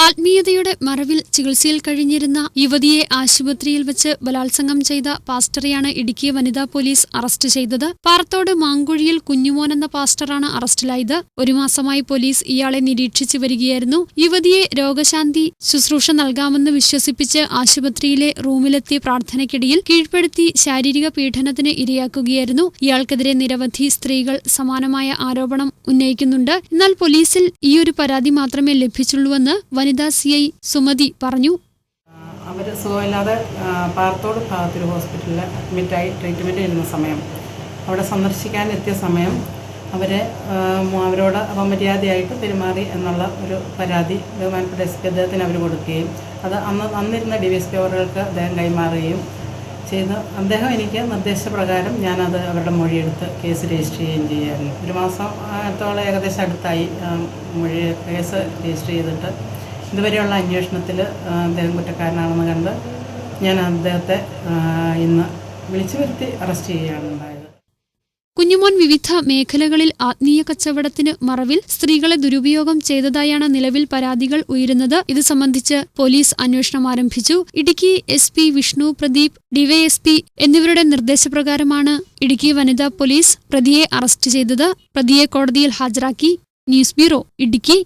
ആത്മീയതയുടെ മറവിൽ ചികിത്സയിൽ കഴിഞ്ഞിരുന്ന യുവതിയെ ആശുപത്രിയിൽ വെച്ച് ബലാത്സംഗം ചെയ്ത പാസ്റ്ററെയാണ് ഇടുക്കി വനിതാ പോലീസ് അറസ്റ്റ് ചെയ്തത്. പാറത്തോട് മാങ്കുഴിയിൽ കുഞ്ഞുമോൻ എന്ന പാസ്റ്ററാണ് അറസ്റ്റിലായത്. ഒരു മാസമായി പോലീസ് ഇയാളെ നിരീക്ഷിച്ചു വരികയായിരുന്നു. യുവതിയെ രോഗശാന്തി ശുശ്രൂഷ നൽകാമെന്ന് വിശ്വസിപ്പിച്ച് ആശുപത്രിയിലെ റൂമിലെത്തിയ പ്രാർത്ഥനയ്ക്കിടയിൽ കീഴ്പ്പെടുത്തി ശാരീരിക പീഡനത്തിന് ഇരയാക്കുകയായിരുന്നു. ഇയാൾക്കെതിരെ നിരവധി സ്ത്രീകൾ സമാനമായ ആരോപണം ഉന്നയിക്കുന്നുണ്ട്. എന്നാൽ പോലീസിൽ ഈയൊരു പരാതി മാത്രമേ ലഭിച്ചുള്ളൂവെന്ന് വനിതാ സി ഐ സുമതി പറഞ്ഞു. അവർ സുഖമില്ലാതെ പാർത്തോട് ഭാഗത്തൊരു ഹോസ്പിറ്റലിൽ അഡ്മിറ്റായി ട്രീറ്റ്മെന്റ് ചെയ്യുന്ന സമയം. അവിടെ സന്ദർശിക്കാൻ എത്തിയ സമയം അവരെ അവരോട് അപമര്യാദയായിട്ട് പെരുമാറി എന്നുള്ള ഒരു പരാതി ബഹുമാനപ്പെട്ട എസ് പി അദ്ദേഹത്തിന് അവർ കൊടുക്കുകയും അത് അന്ന് അന്നിരുന്ന ഡി വി എസ് പി അവർക്ക് അദ്ദേഹം കൈമാറുകയും ചെയ്ത്. അദ്ദേഹം എനിക്ക് നിർദ്ദേശപ്രകാരം ഞാനത് അവരുടെ മൊഴിയെടുത്ത് കേസ് രജിസ്റ്റർ ചെയ്യുകയും ചെയ്യായിരുന്നു. ഒരു മാസം ത്തോളം ഏകദേശം അടുത്തായി മൊഴി കേസ് രജിസ്റ്റർ ചെയ്തിട്ട് ഇതുവരെയുള്ള അന്വേഷണത്തിൽ അദ്ദേഹം കുറ്റക്കാരനാണെന്ന് കണ്ട് ഞാൻ അദ്ദേഹത്തെ ഇന്ന് വിളിച്ചു വരുത്തി അറസ്റ്റ് ചെയ്യുകയാണ് കുഞ്ഞുമോൻ വിവിധ മേഖലകളിൽ ആത്മീയ കച്ചവടത്തിന് മറവിൽ സ്ത്രീകളെ ദുരുപയോഗം ചെയ്തതായാണ് നിലവിൽ പരാതികൾ ഉയരുന്നത്. ഇത് സംബന്ധിച്ച് പോലീസ് അന്വേഷണം ആരംഭിച്ചു. Idukki S P Vishnu Pradeep DYSP എന്നിവരുടെ നിർദ്ദേശപ്രകാരമാണ് ഇടുക്കി വനിതാ പോലീസ് പ്രതിയെ അറസ്റ്റ് ചെയ്തത്. പ്രതിയെ കോടതിയിൽ ഹാജരാക്കി. News bureau Idukki.